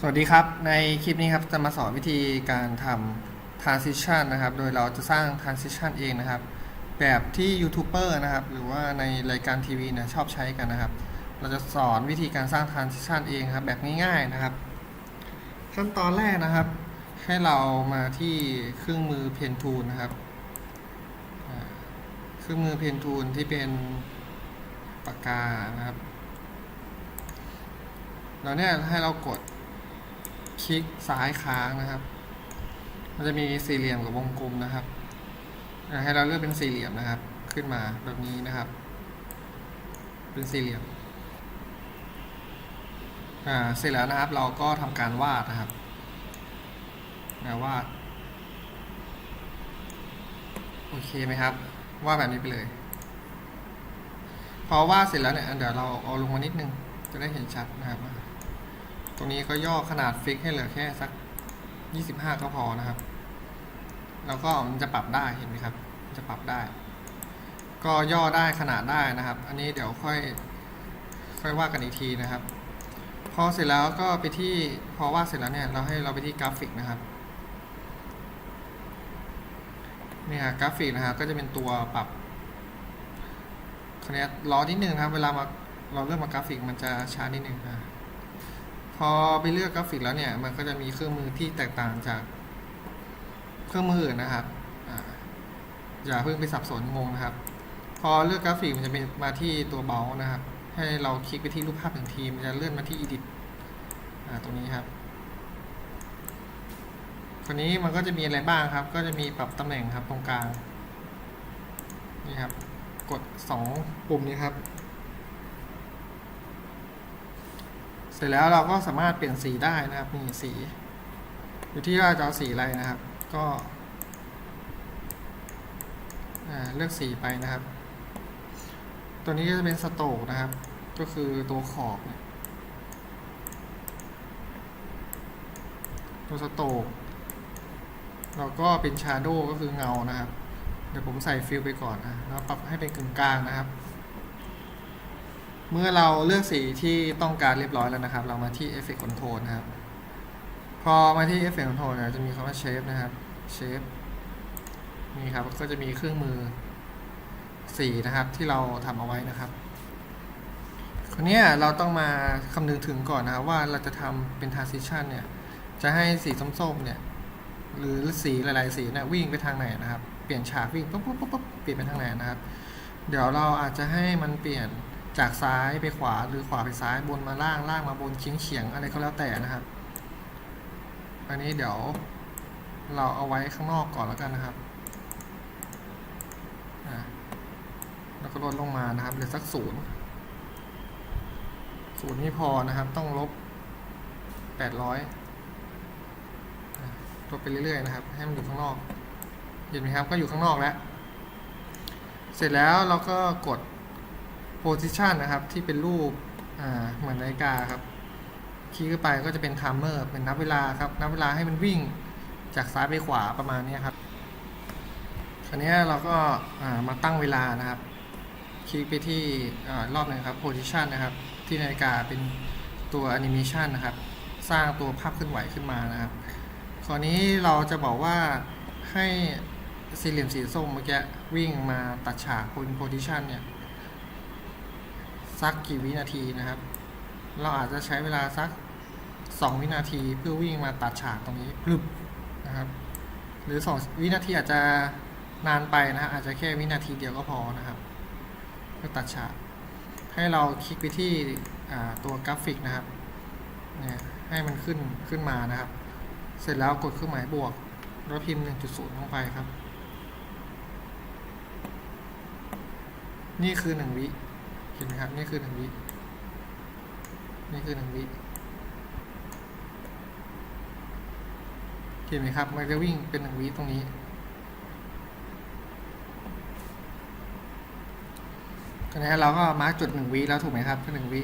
สวัสดีครับ ในคลิปนี้ครับจะมาสอนวิธีการทำ transition นะครับ โดยเราจะสร้าง transition เองนะครับ แบบที่ยูทูบเบอร์นะครับ หรือว่าในรายการทีวีนี่ยชอบใช้กันนะครับ เราจะสอนวิธีการสร้าง transition เองครับ แบบง่ายๆนะครับ ขั้นตอนแรกนะครับ ให้เรามาที่เครื่องมือ Pen Tool นะครับ เครื่องมือ Pen Tool ที่เป็นปากกานะครับแล้วเนี่ยให้เรากด คลิกซ้ายค้างนะครับ มันจะมีสี่เหลี่ยมกับวงกลมนะครับ ให้เราเลือกเป็นสี่เหลี่ยมนะครับ ขึ้นมาแบบนี้นะครับ เป็นสี่เหลี่ยม อ่า เสร็จแล้วนะครับ เราก็ทำการวาดนะครับนะวาด โอเคไหมครับ วาดแบบนี้ไปเลย พอวาดเสร็จแล้วเนี่ย เดี๋ยวเราเอาลงมานิดนึง จะได้เห็นชัดนะครับ ตรงนี้ก็ย่อขนาดฟิกให้เหลือแค่สัก 25 ก็พอนะครับ แล้วก็มันจะปรับได้เห็นไหมครับ จะปรับได้ ก็ย่อได้ขนาดได้นะครับ อันนี้เดี๋ยวค่อยค่อยว่ากันอีกทีนะครับ พอเสร็จแล้วก็ไปที่พอวาดเสร็จแล้วเนี่ยเราให้เราไปที่กราฟิกนะครับเนี่ยกราฟิกนะครับก็จะเป็นตัวปรับคะแนนรอนิดนึงครับ เวลามาเราเลือกมากราฟิกมันจะช้านิดนึงนะ พอไปเลือกกราฟิกแล้วเนี่ย มันก็จะมีเครื่องมือที่แตกต่างจากเครื่องมืออื่นนะครับออย่าเพิ่งไปสับสนงงนะครับ พอเลือกกราฟิกมันจะเป็นมาที่ตัวเบลนะครับ ให้เราคลิกไปที่รูปภาพหนึ่งทีมันจะเลื่อนมาที่ edit ตรงนี้ครับคนนี้มันก็จะมีอะไรบ้างครับ ก็จะมีปรับตำแหน่งครับตรงกลางนี่ครับ กดสองปุ่มนี้ครับ เสร็จแล้วเราก็สามารถเปลี่ยนสีได้นะครับนี่สี อยู่ที่ว่าจะเอาสีอะไรนะครับ ก็เลือกสีไปนะครับ ตัวนี้ก็จะเป็นสโตกนะครับ ก็คือตัวขอบเนี่ยตัวสโตกแล้วก็เป็นชาโดว์ก็คือเงานะครับ เดี๋ยวผมใส่ฟิลไปก่อนนะแล้วปรับให้เป็นกึ่งกลางนะครับ เมื่อเราเลือกสีที่ต้องการเรียบร้อยแล้วนะครับ เรามาที่ Effect Control นะครับ พอมาที่ Effect Control เนี่ยจะมีคำว่า Shape นะครับ Shape นี่ครับก็จะมีเครื่องมือสีนะครับที่เราทำเอาไว้นะครับคราวนี้เราต้องมาคำนึงถึงก่อนนะครับว่าเราจะทำเป็น transition เนี่ย จะให้สีส้มๆเนี่ยหรือสีหลายๆสีเนี่ยวิ่งไปทางไหนนะครับ เปลี่ยนฉากวิ่งปุ๊บปุ๊บปุ๊บปุ๊บเปลี่ยนไปทางไหนนะครับ เดี๋ยวเราอาจจะให้มันเปลี่ยน จากซ้ายไปขวาหรือขวาไปซ้ายบนมาล่างล่างมาบนเฉียงเฉียงอะไรก็แล้วแต่นะครับ อันนี้เดี๋ยวเราเอาไว้ข้างนอกก่อนแล้วกันนะครับอะแล้วก็ลดลงมานะครับเหลือสักศูนย์ศูนย์นี่พอนะครับ ต้องลบแปดร้อยลบไปเรื่อยๆนะครับ ให้มันอยู่ข้างนอก เห็นไหมครับ ก็อยู่ข้างนอกแล้ว เสร็จแล้วเราก็กด position นะครับ ที่เป็นรูปเหมือนนาฬิกาครับคลิกเข้าไปก็จะเป็น timer เป็นนับเวลาครับ นับเวลาให้มันวิ่งจากซ้ายไปขวาประมาณนี้ครับคราวนี้เราก็มาตั้งเวลานะครับ คลิกไปที่อรอบหนึงครับ position นะครับ ที่นาฬิกาเป็นตัว animation นะครับ สร้างตัวภาพเคลื่อนไหวขึ้นมานะครับคราวนี้เราจะบอกว่าให้สี่เหลี่ยมสีส้มเมื่อกี้วิ่งมาตัดฉากบน position เนี่ย สักกี่วินาทีนะครับ เราอาจจะใช้เวลาสัก 2 วินาทีเพื่อวิ่งมาตัดฉากตรงนี้พลึบนะครับ หรือ 2 วินาทีอาจจะนานไปนะฮะอาจจะแค่วินาทีเดียวก็พอนะครับเพื่อตัดฉากให้เราคลิกไปที่ตัวกราฟิกนะครับเนี่ยให้มันขึ้นขึ้นมานะครับ เสร็จแล้วกดเครื่องหมายบวก แล้วพิมพ์ 1.0 ลงไปครับ นี่คือ 1 วิ เห็นไหมครับ นี่คือหนึ่งวิ นี่คือหนึ่งวิ เห็นไหมครับ มันจะวิ่งเป็นหนึ่งวิตรงนี้คราวนี้เราก็มาร์กจุดหนึ่งวิแล้วถูกไหมครับหนึ่งวิ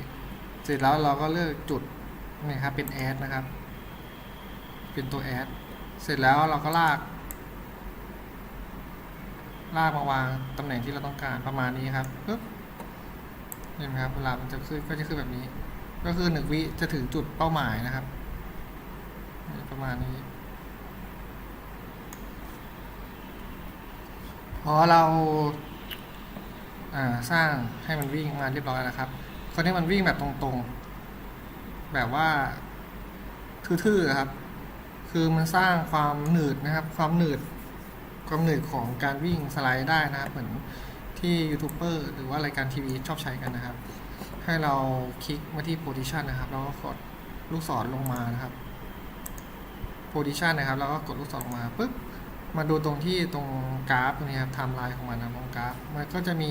เสร็จแล้วเราก็เลือกจุดนี่ครับ เป็นแอดนะครับ เป็นตัวแอด เสร็จแล้วเราก็ลากลากมาวางตำแหน่งที่เราต้องการประมาณนี้ครับปึ๊บ เห็นไหมครับเวลามันจะขึ้นก็จะขึ้นแบบนี้ ก็คือหนึ่งวิจะถึงจุดเป้าหมายนะครับ ประมาณนี้ พอเราสร้างให้มันวิ่งมาเรียบร้อยแล้วครับคราวนี้มันวิ่งแบบตรงๆ แบบว่าทื่อๆครับ คือมันสร้างความหนืดนะครับ ความหนืด ความหนืดของการวิ่งสไลด์ได้นะครับ เหมือน ที่ยูทูบเบอร์หรือว่ารายการทีวีชอบใช้กันนะครับ ให้เราคลิกมาที่ position นะครับ แล้วก็กดลูกศรลงมานะครับ position นะครับ แล้วก็กดลูกศรลงมาปุ๊บมาดูตรงที่ตรงกราฟตรงนี้ครับไทม์ไลน์ของมันนะตรงกราฟมันก็จะมี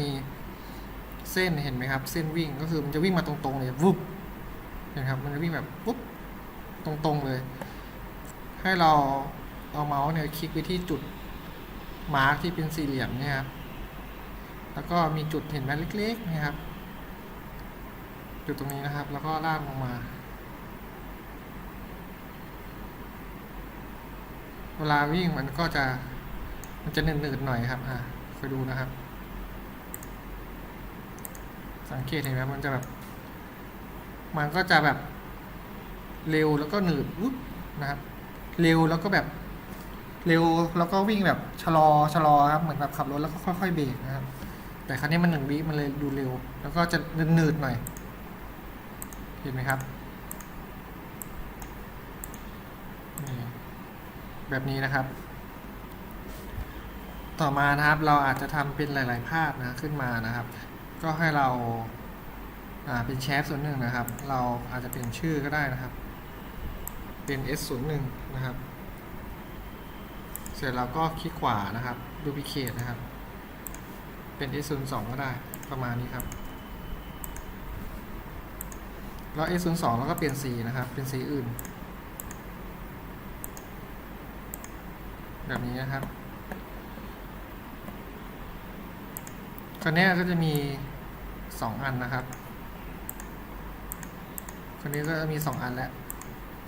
เส้นเห็นไหมครับ เส้นวิ่งก็คือมันจะวิ่งมาตรงๆเลยวุบเห็นครับ มันจะวิ่งแบบปุ๊บตรงๆเลย ให้เราเอาเมาส์เนี่ยคลิกไปที่จุดมาร์กที่เป็นสี่เหลี่ยมเนี่ยครับ แล้วก็มีจุดเห็นไหมเล็กๆนะครับ จุดตรงนี้นะครับ แล้วก็ลากลงมา เวลาวิ่งมันก็จะ มันจะหนืดๆหน่อยครับ อะคอยดูนะครับ สังเกตเห็นไหมมันจะแบบ มันก็จะแบบเร็วแล้วก็หนืดวุ๊บนะครับ เร็วแล้วก็แบบเร็วแล้วก็วิ่งแบบชะลอชะลอครับเหมือนแบบขับรถแล้วก็ค่อยๆเบรกนะครับ แต่ครั้นี้มันหนึ่งวิมันเลยดูเร็ว แล้วก็จะหนืดหน่อย เห็นไหมครับ แบบนี้นะครับ ต่อมานะครับเราอาจจะทำเป็นหลาย ๆ ภาพนะขึ้นมานะครับ ก็ให้เราาเป็นแชฟส่วนหนึ่งนะครับ เราอาจจะเป็นชื่อก็ได้นะครับ เป็น S 0 1นะครับ เสร็จแล้วก็คลิกขวานะครับ duplicate นะครับ เป็น S 0 2ก็ได้ประมาณนี้ครับแล้ว S 0 2แล้วก็เปลี่ยนสีนะครับ เป็นสีอื่น แบบนี้นะครับคราวนี้ก็จะมี 2 อันนะครับคราวนี้ก็มี 2 อันแล้ว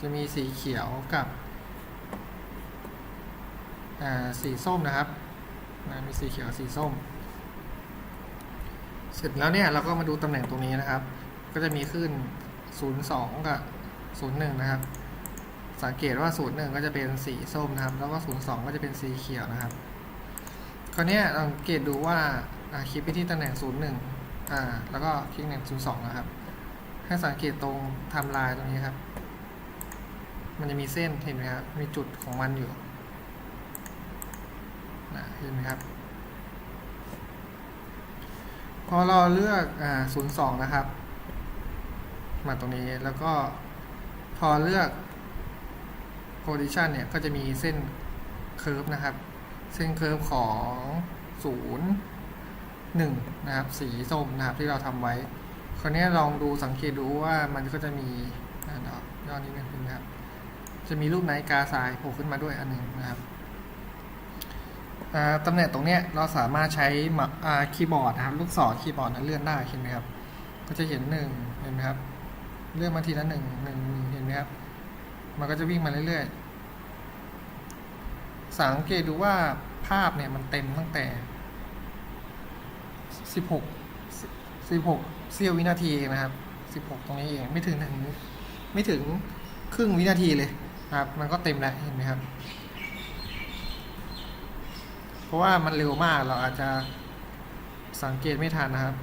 จะมีสีเขียวกับสีส้มนะครับ มีสีเขียวสีส้ม เสร็จแล้วเนี่ยเราก็มาดูตำแหน่งตรงนี้นะครับ ก็จะมีขึ้น 02 กับ 01 นะครับ สังเกตว่า 01 ก็จะเป็นสีส้มนะครับ แล้วก็ 02 ก็จะเป็นสีเขียวนะครับ คราวนี้สังเกตดูว่าคลิกไปที่ตำแหน่ง 01 อ่า แล้วก็คลิกตำแหน่ง 02 นะครับ ให้สังเกตตรงไทม์ไลน์ตรงนี้ครับ มันจะมีเส้นเห็นไหมครับ มีจุดของมันอยู่นะเห็นไหมครับ พอเราเลือกอ่า02นะครับ มาตรงนี้แล้วก็พอเลือก position เนี่ยก็จะมีเส้นเคอร์ฟนะครับ เส้นเคอร์ฟของ0 1นะครับ สีส้มนะครับที่เราทำไว้ คราวนี้ลองดูสังเกตดูว่ามันก็จะมีอ่าเดี๋ยวยอดนี้นึงนะครับ จะมีรูปไนกาทรายโผล่ขึ้นมาด้วยอันหนึ่งนะครับ ตำแหน่งตรงเนี้ยเราสามารถใช้คีย์บอร์ดนะครับลูกศรคีย์บอร์ดนั้นเลื่อนได้เห็นไหมครับก็จะเห็นหนึ่งเห็นไหมครับเลื่อนมาทีละหนึ่งหนึ่งหนึ่งเห็นไหมครับมันก็จะวิ่งมาเรื่อยๆสังเกตดูว่าภาพเนี่ยมันเต็มตั้งแต่ 16 16เสี้ยววินาทีนะครับ 16 ตรงนี้เองไม่ถึงถึงไม่ถึงครึ่งวินาทีเลยนะครับ มันก็เต็มแล้วเห็นไหมครับ ราะว่ามันเร็วมากเราอาจจะสังเกตไม่ทันนะครับ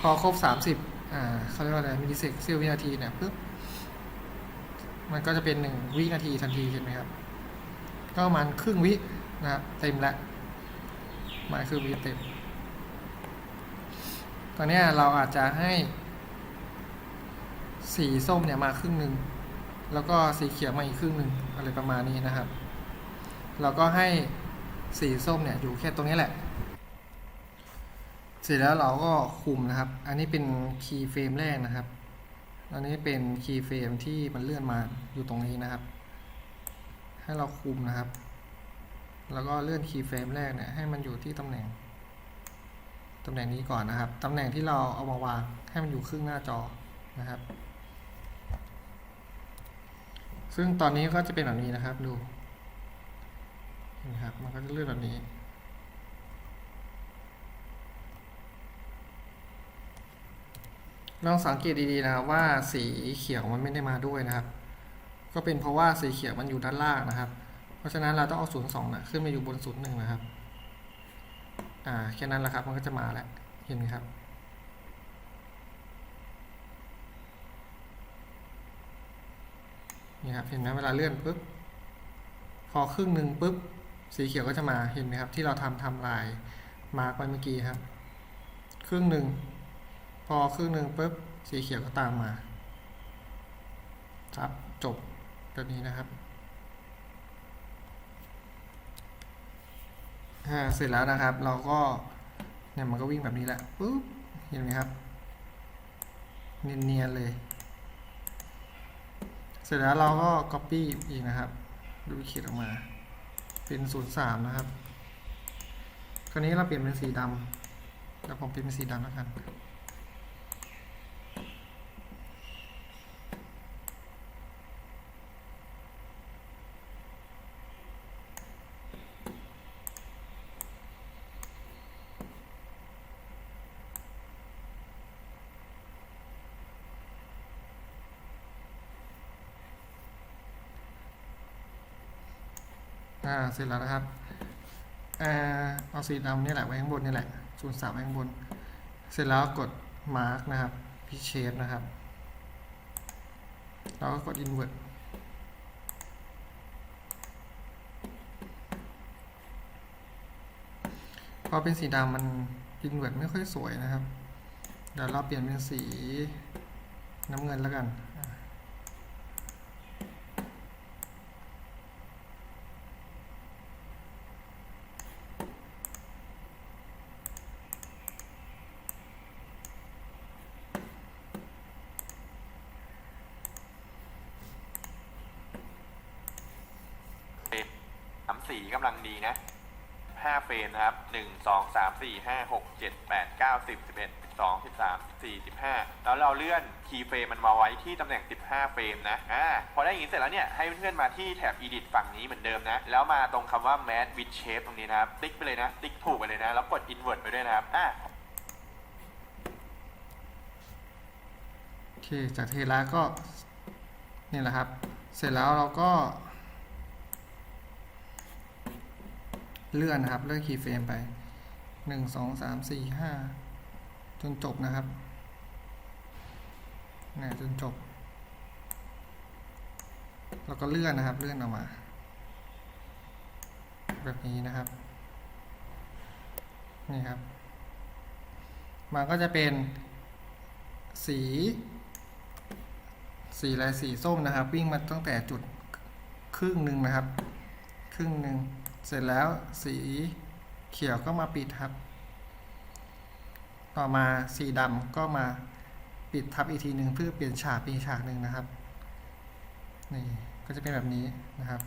พอครบ 30อ่าเขาเรียกว่าอะไรมิลลิเซกเสี้ยววินาทีเนี่ยปุ๊บมันก็จะเป็น 1 วินาทีทันทีเห็นไหมครับ ก็ประมาณครึ่งวินะครับเต็มแล้วหมายคือวิเต็ม ตอนนี้เราอาจจะให้ สีส้มเนี่ยมาครึ่งหนึ่งแล้วก็สีเขียวมาอีกครึ่งหนึ่งอะไรประมาณนี้นะครับ เราก็ให้สีส้มเนี่ยอยู่แค่ตรงนี้แหละ เสร็จแล้วเราก็คุมนะครับ อันนี้เป็นคีย์เฟรมแรกนะครับ อันนี้เป็นคีย์เฟรมที่มันเลื่อนมาอยู่ตรงนี้นะครับ ให้เราคุมนะครับ แล้วก็เลื่อนคีย์เฟรมแรกเนี่ยให้มันอยู่ที่ตำแหน่งตำแหน่งนี้ก่อนนะครับ ตำแหน่งที่เราเอามาวางให้มันอยู่ครึ่งหน้าจอนะครับ ซึ่งตอนนี้ก็จะเป็นแบบนี้นะครับดู นไหมครับ มันก็จะเลื่อนแบบนี้ ลองสังเกตดีๆนะครับว่าสีเขียวมันไม่ได้มาด้วยนะครับ ก็เป็นเพราะว่าสีเขียวมันอยู่ด้านล่างนะครับ เพราะฉะนั้นเราต้องเอาศูนย์สองนะขึ้นมาอยู่บนศูนย์หนึ่งนะครับ อ่าแค่นั้นแหละครับ มันก็จะมาแล้ว เห็นไหมครับนี่ครับเห็นไหมเวลาเลื่อนปุ๊บพอครึ่งหนึ่งปุ๊บ สีเขียวก็จะมาเห็นไหมครับ ที่เราทำทำลายมาร์กไว้เมื่อกี้ครับ ครึ่งหนึ่งพอครึ่งหนึ่งปุ๊บสีเขียวก็ตามมาครับจบแบบนี้นะครับอ่าเสร็จแล้วนะครับ เราก็เนี่ยมันก็วิ่งแบบนี้แหละปุ๊บเห็นไหมครับ เนียนๆเลย เสร็จแล้วเราก็ copy อีกนะครับ ดูเขียนออกมา เป็น 03 นะครับ คราวนี้เราเปลี่ยนเป็นสีดำแล้วผมเปลี่ยนเป็นสีดำแล้วกัน อ่าเสร็จแล้วนะครับอ่าเอาสีดำนี่แหละไว้ข้างบนนี่แหละศูนย์สามไว้ข้างบน เสร็จแล้วกด mark นะครับพิเชฟนะครับแล้วก็กด invert พอเป็นสีดำมัน invert ไม่ค่อยสวยนะครับ เดี๋ยวเราเปลี่ยนเป็นสีน้ำเงินแล้วกันอ่า เฟรม สีกำลังดีนะห้าเฟรมนะครับหนึ่งสองสามสี่ห้าหกเจ็ดแปดเก้าสิบสิบเอ็ดสิบสองสิบสามสี่สิบห้าแล้วเราเลื่อนคีย์เฟรมมันมาไว้ที่ตำแหน่งสิบห้าเฟรมนะอ่าพอได้อย่างนี้เสร็จแล้วเนี่ยให้เพื่อนๆมาที่แถบ edit ฝั่งนี้เหมือนเดิมนะ แล้วมาตรงคำว่า match with shape ตรงนี้นะครับ ติ๊กไปเลยนะ ติ๊กถูกไปเลยนะ แล้วกด invert ไปด้วยนะครับอ่าโอเคจากเทระก็นี่แหละครับ เสร็จแล้วเราก็ เลื่อนนะครับ เลื่อนคีย์เฟรมไปหนึ่งสองสามสี่ห้าจนจบนะครับนี่จนจบ แล้วก็เลื่อนนะครับ เลื่อนออกมา แบบนี้นะครับ นี่ครับ มันก็จะเป็นสี สีอะไรสีส้มนะครับ วิ่งมาตั้งแต่จุดครึ่งหนึ่งนะครับ ครึ่งหนึ่ง เสร็จแล้วสีเขียวก็มาปิดทับ ต่อมาสีดำก็มาปิดทับอีกทีหนึ่งเพื่อเปลี่ยนฉากเป็นฉากหนึ่งนะครับนี่ก็จะเป็นแบบนี้นะครับ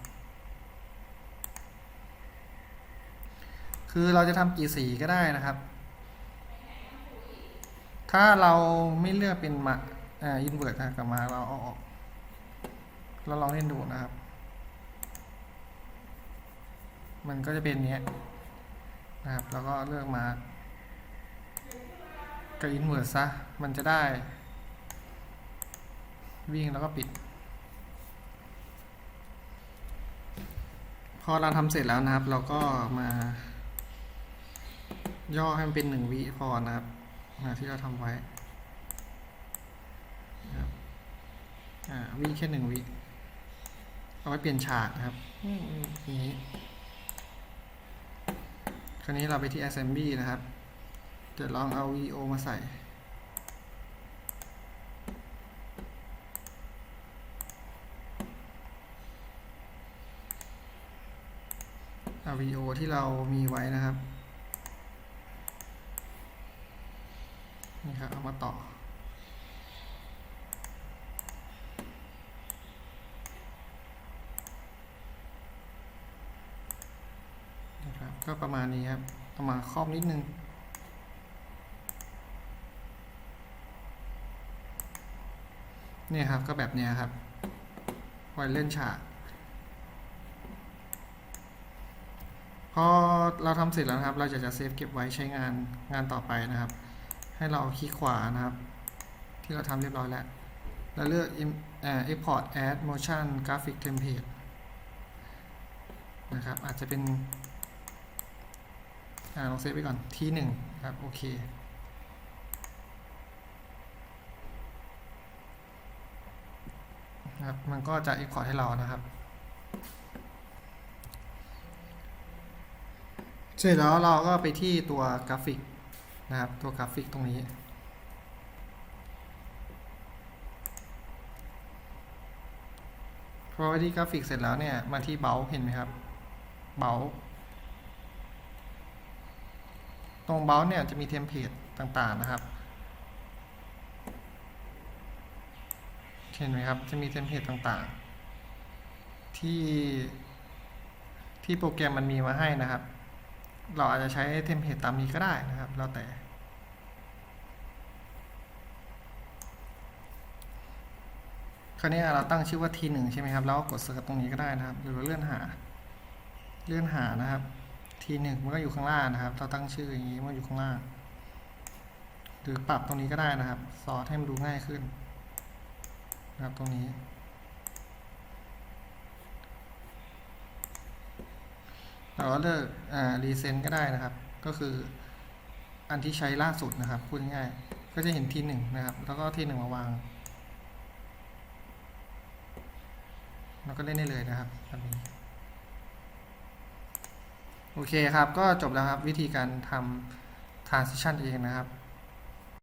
คือเราจะทำกี่สีก็ได้นะครับ ถ้าเราไม่เลือกเป็นมาอ่าอินเวอร์ตนะกลับมาเราเอาออกเราลองเล่นดูนะครับ มันก็จะเป็นเนี้ยนะครับ แล้วก็เลือกมากับอินเวอร์ตซะ มันจะได้ วิ่งแล้วก็ปิด พอเราทำเสร็จแล้วนะครับ เราก็มา ย่อให้มันเป็นหนึ่งวิพอนะครับนะที่เราทำไว้นะครับอ่าวิแค่หนึ่งวิ เอาไว้เปลี่ยนฉากนะครับอืมอย่างนี้ค ราวนี้เราไปที่ assembly นะครับ จะลองเอา VO มาใส่ เอา VO ที่เรามีไว้นะครับ นี่ครับ เอามาต่อ นะครับ ก็ประมาณนี้ครับเอามาครอบนิดนึงเนี่ยครับก็แบบเนี้ยครับไว้เล่นฉาก พอเราทำเสร็จแล้วนะครับ เราจะจะเซฟเก็บไว้ใช้งานงานต่อไปนะครับ ให้เราคลิกขวานะครับ ที่เราทำเรียบร้อยแล้ว แล้วเลือก export add motion graphic template นะครับ อาจจะเป็น ลองเซฟไปก่อนที่หนึ่งครับ โอเคนะครับ มันก็จะ export ให้เรานะครับ เสร็จแล้วเราก็ไปที่ตัวกราฟิกนะครับ ตัวกราฟิกตรงนี้พอไปที่กราฟิกเสร็จแล้วเนี่ย มาที่เบลเห็นไหมครับ เบล ตรงเบลเนี่ยจะมีเทมเพลตต่างๆนะครับเห็นไหมครับ จะมีเทมเพลตต่างๆ ที่ที่โปรแกรมมันมีมาให้นะครับ เราอาจจะใช้เทมเพลตตามนี้ก็ได้นะครับ แล้วแต่ คราวนี้เราตั้งชื่อว่า T1 ใช่ไหมครับ แล้วก็กดเสิร์ชตรงนี้ก็ได้นะครับหรือเราเลื่อนหา เลื่อนหานะครับ T1 มันก็อยู่ข้างล่างนะครับ เราตั้งชื่ออย่างนี้มันอยู่ข้างล่าง หรือปรับตรงนี้ก็ได้นะครับซอสให้มันดูง่ายขึ้นนะครับตรงนี้ เราก็เลือกอ่ารีเซนก็ได้นะครับ ก็คืออันที่ใช้ล่าสุดนะครับพูดง่ายๆก็จะเห็นทีหนึ่งนะครับ แล้วก็ทีหนึ่งมาวางแล้วก็เล่นได้เลยนะครับแบบนี้ โอเคครับ ก็จบแล้วครับวิธีการทำ transition เองนะครับ